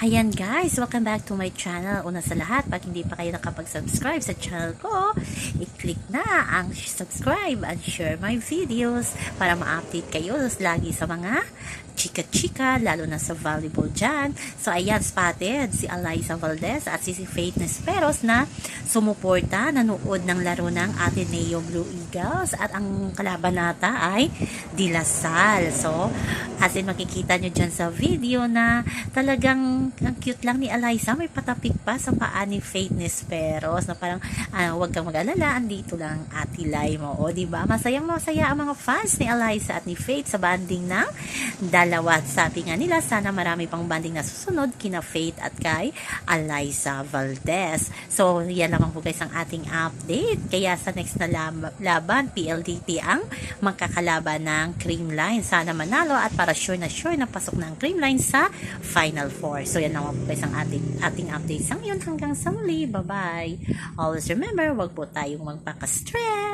Ayan guys, welcome back to my channel. Una sa lahat, pag hindi pa kayo nakapag-subscribe sa channel ko, i-click na ang subscribe and share my videos para ma-update kayo lagi sa mga chika-chika, lalo na sa volleyball dyan. So ayan, spotted si Eliza Valdez at si Faith Nesperos na sumuporta, nanood ng laro ng Ateneo Blue Eagles at ang kalaban nata ay Dilasal. So, as in makikita nyo dyan sa video na talagang ang cute lang ni Eliza. May patapik pa sa paa ni Faith Nesperos na parang ah, huwag kang mag-alala, andito lang ati Lai mo. O, diba? Masayang masaya ang mga fans ni Eliza at ni Faith sa banding ng dalawa. At Sabi nga nila, sana marami pang banding na susunod kina Faith at kay Eliza Valdez. So, yan lamang po guys ang ating update. Kaya sa next na lab- laban, PLDT ang magkakalaban ng Creamline. Sana manalo at para sure na sure na pasok na ang Creamline sa Final Four. So, yan lamang po guys ang ating, ating update sa ngayon. Hanggang sa muli. Bye-bye. Always remember, wag po tayong magpaka-stress.